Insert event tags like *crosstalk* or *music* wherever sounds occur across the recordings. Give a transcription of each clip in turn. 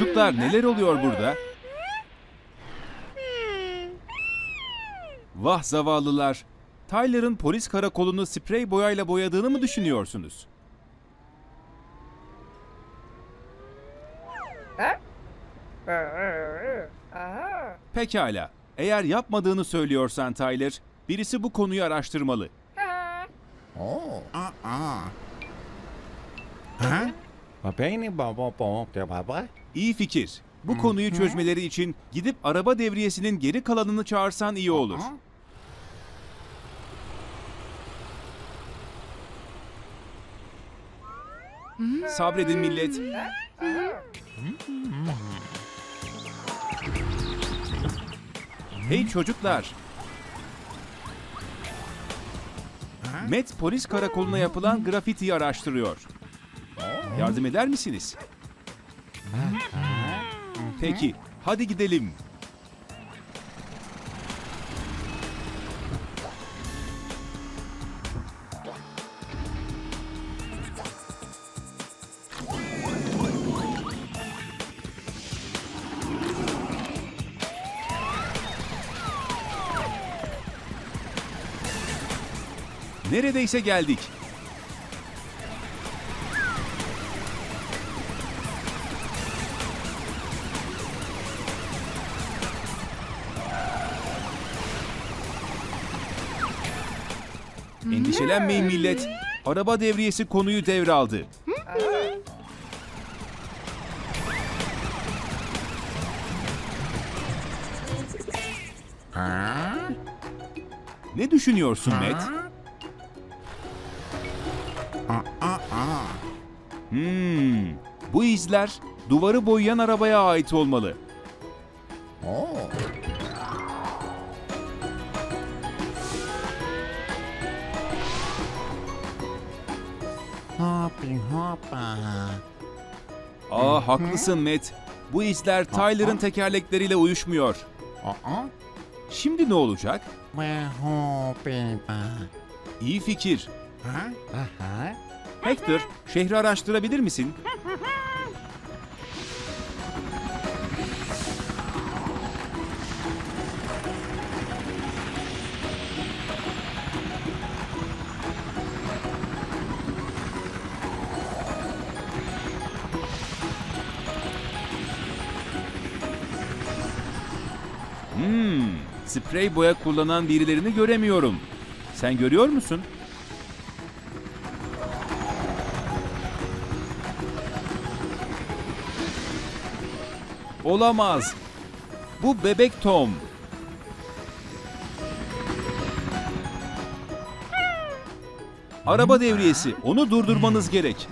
Çocuklar neler oluyor burada? Vah zavallılar. Tyler'ın polis karakolunu sprey boyayla boyadığını mı düşünüyorsunuz? Pekala. Eğer yapmadığını söylüyorsan Tyler, birisi bu konuyu araştırmalı. Baba ini baba baba ya baba. İyi fikir. Bu konuyu çözmeleri için gidip araba devriyesinin geri kalanını çağırsan iyi olur. Sabredin millet. Hey çocuklar. Met polis karakoluna yapılan grafitiyi araştırıyor. Yardım eder misiniz? Peki, hadi gidelim. Neredeyse geldik. Endişelenmeyin millet. Araba devriyesi konuyu devraldı. Ne düşünüyorsun Matt? Hmm, bu izler duvarı boyayan arabaya ait olmalı. Hopping hoppa. Aa haklısın Matt. Bu izler Tyler'ın tekerlekleriyle uyuşmuyor. Aa. Şimdi ne olacak? Ve hopping ba. İyi fikir. Ha? Aha. Hector, şehri araştırabilir misin? *laughs* sprey boya kullanan birilerini göremiyorum. Sen görüyor musun? Olamaz. Bu bebek Tom. Araba devriyesi. Onu durdurmanız gerek.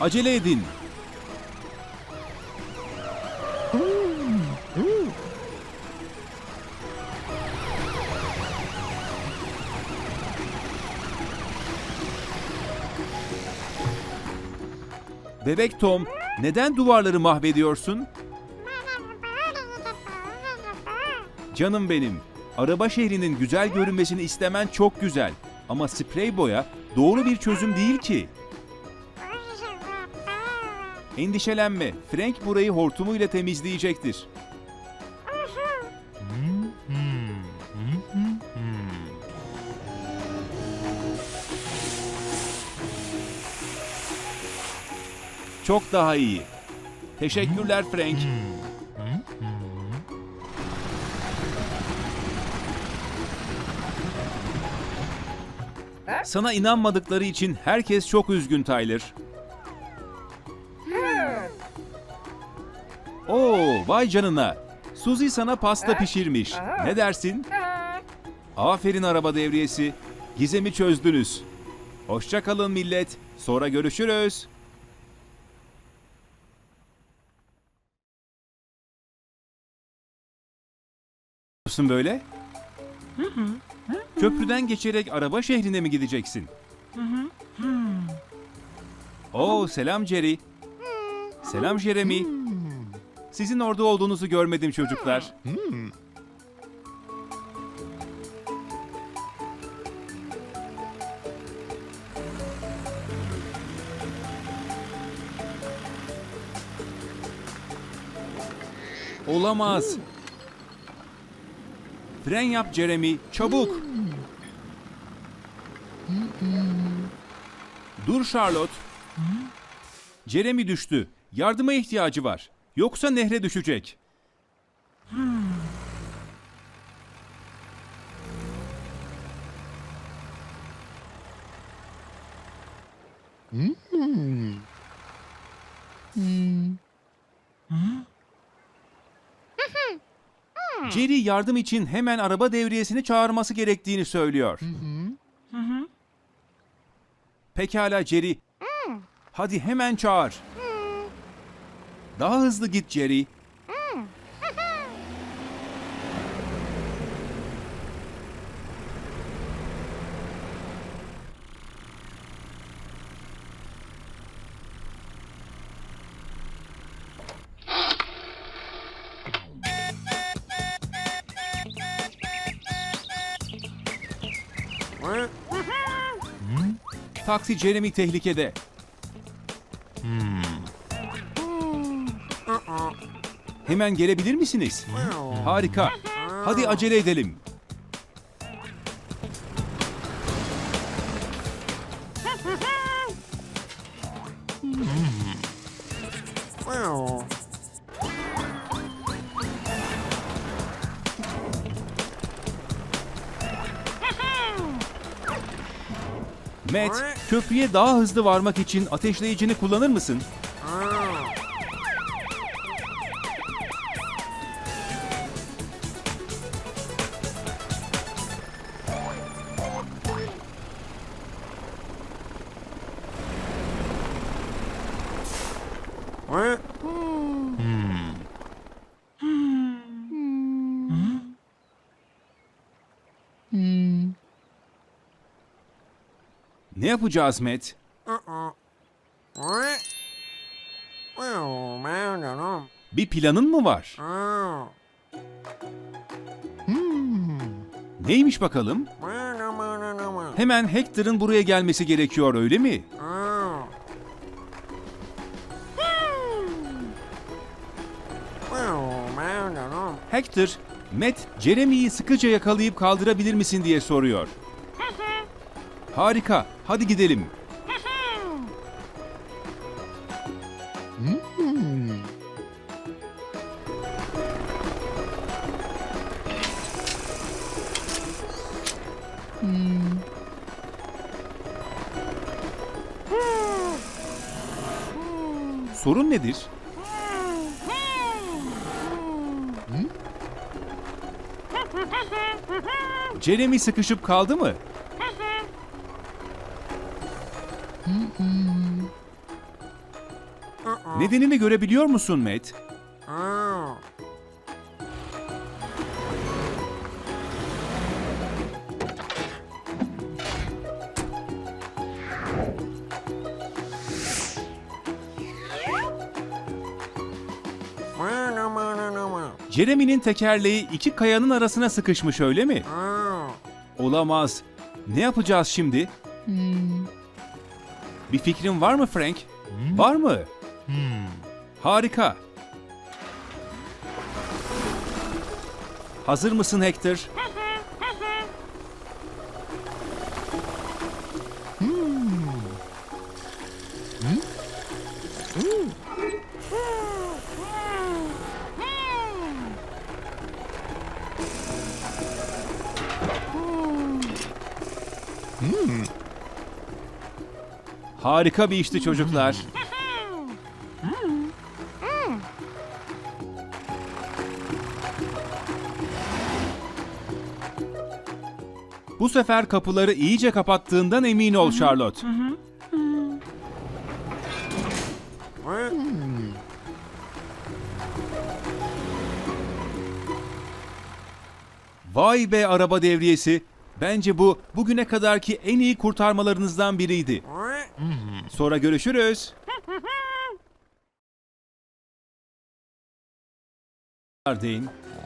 Acele edin. Bebek Tom, neden duvarları mahvediyorsun? Canım benim, araba şehrinin güzel görünmesini istemen çok güzel. Ama sprey boya doğru bir çözüm değil ki. Endişelenme, Frank burayı hortumuyla temizleyecektir. Çok daha iyi. Teşekkürler Frank. Sana inanmadıkları için herkes çok üzgün Tyler. Oo, vay canına. Suzy sana pasta pişirmiş. Ne dersin? Aferin araba devriyesi. Gizemi çözdünüz. Hoşça kalın millet. Sonra görüşürüz. yapıyorsun böyle? Hı hı. Köprüden geçerek araba şehrine mi gideceksin? Hı. Oo selam Jerry. Selam Jeremy. Sizin orada olduğunuzu görmedim çocuklar. Olamaz. Fren yap Jeremy, çabuk. Dur Charlotte. Jeremy düştü. Yardıma ihtiyacı var. Yoksa nehre düşecek. Jerry yardım için hemen araba devriyesini çağırması gerektiğini söylüyor. Pekala Jerry. Hadi hemen çağır. Daha hızlı git Jerry. Taksi Jeremy tehlikede. Hemen gelebilir misiniz? Harika. Hadi acele edelim. Matt, köprüye daha hızlı varmak için ateşleyicini kullanır mısın? Ne yapacağız Matt? Bir planın mı var? Neymiş bakalım? Hemen Hector'ın buraya gelmesi gerekiyor öyle mi? Hector, Matt, Jeremy'yi sıkıca yakalayıp kaldırabilir misin diye soruyor. Harika, hadi gidelim. Sorun nedir? Jeremy sıkışıp kaldı mı? Nedenini görebiliyor musun Matt? Jeremy'nin tekerleği iki kayanın arasına sıkışmış öyle mi? Olamaz. Ne yapacağız şimdi? Bir fikrin var mı Frank? Var mı? Harika. Hazır mısın Hector? Harika bir işti çocuklar. Bu sefer kapıları iyice kapattığından emin ol Charlotte. Vay be araba devriyesi. Bence bu bugüne kadarki en iyi kurtarmalarınızdan biriydi. Sonra görüşürüz. Dane,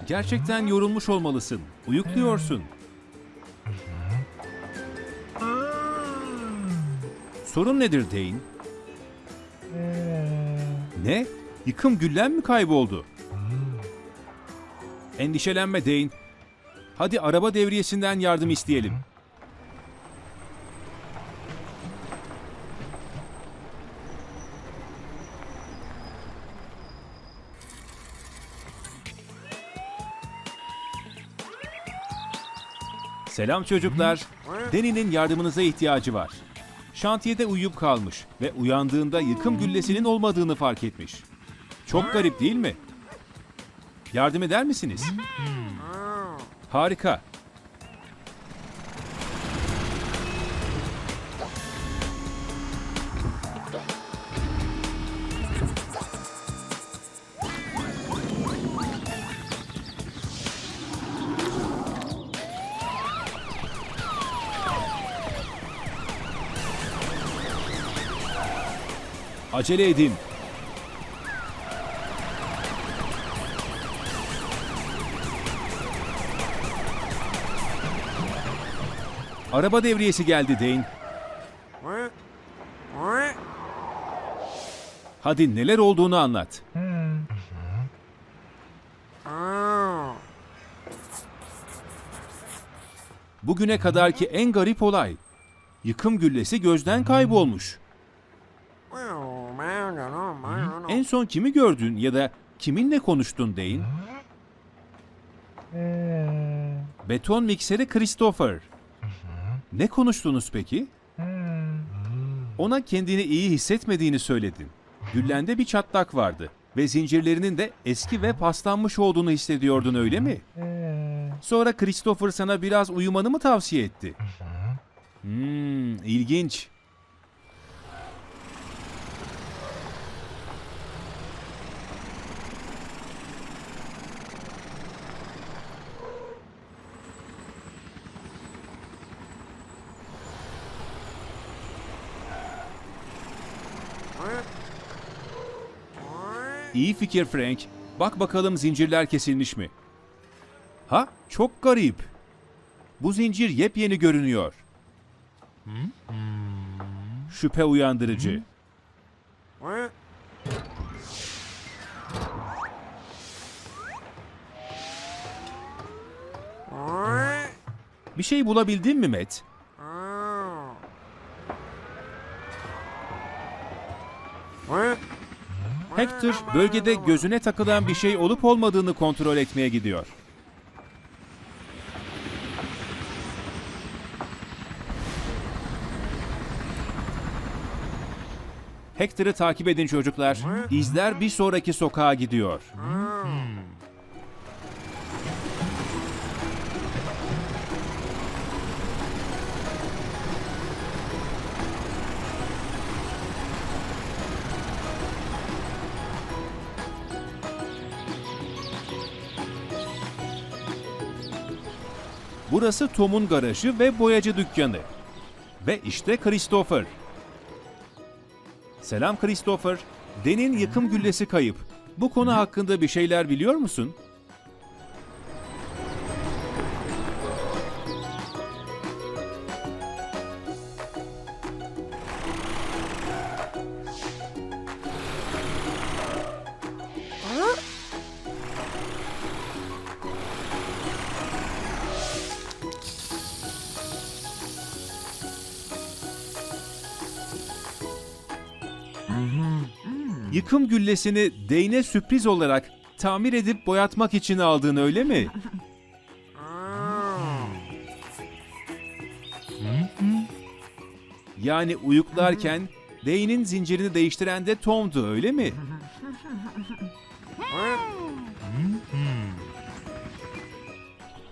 gerçekten yorulmuş olmalısın. Uyukluyorsun. Sorun nedir Dane? Ne? Yıkım güllen mi kayboldu? Endişelenme Dane. Hadi araba devriyesinden yardım isteyelim. Selam çocuklar. Deni'nin yardımınıza ihtiyacı var. Şantiyede uyuyup kalmış ve uyandığında yıkım güllesinin olmadığını fark etmiş. Çok garip değil mi? Yardım eder misiniz? Harika. Acele edin. Araba devriyesi geldi Dane. Hadi neler olduğunu anlat. Bugüne kadarki en garip olay. Yıkım güllesi gözden kaybolmuş. En son kimi gördün ya da kiminle konuştun Dane? Beton mikseri Christopher. Ne konuştunuz peki? Ona kendini iyi hissetmediğini söyledin. Güllende bir çatlak vardı ve zincirlerinin de eski ve paslanmış olduğunu hissediyordun öyle mi? Sonra Christopher sana biraz uyumanı mı tavsiye etti? Hmm, ilginç. İyi fikir Frank. Bak bakalım zincirler kesilmiş mi? Ha, çok garip. Bu zincir yepyeni görünüyor. Şüphe uyandırıcı. Bir şey bulabildin mi Matt? Hector bölgede gözüne takılan bir şey olup olmadığını kontrol etmeye gidiyor. Hector'ı takip edin çocuklar. İzler bir sonraki sokağa gidiyor. Burası Tom'un garajı ve boyacı dükkanı. Ve işte Christopher. Selam Christopher. Den'in yıkım güllesi kayıp. Bu konu hakkında bir şeyler biliyor musun? Yıkım güllesini Dane'e sürpriz olarak tamir edip boyatmak için aldın öyle mi? Yani uyuklarken Dane'in zincirini değiştiren de Tom'du öyle mi?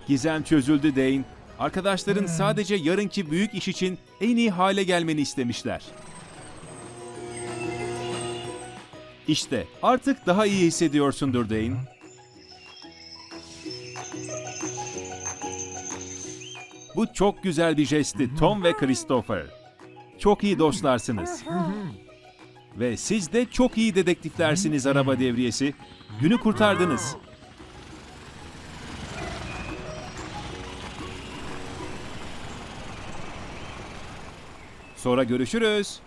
Gizem çözüldü Dane. Arkadaşların sadece yarınki büyük iş için en iyi hale gelmeni istemişler. İşte artık daha iyi hissediyorsundur Dane. Bu çok güzel bir jestti Tom ve Christopher. Çok iyi dostlarsınız. Ve siz de çok iyi dedektiflersiniz araba devriyesi. Günü kurtardınız. Sonra görüşürüz.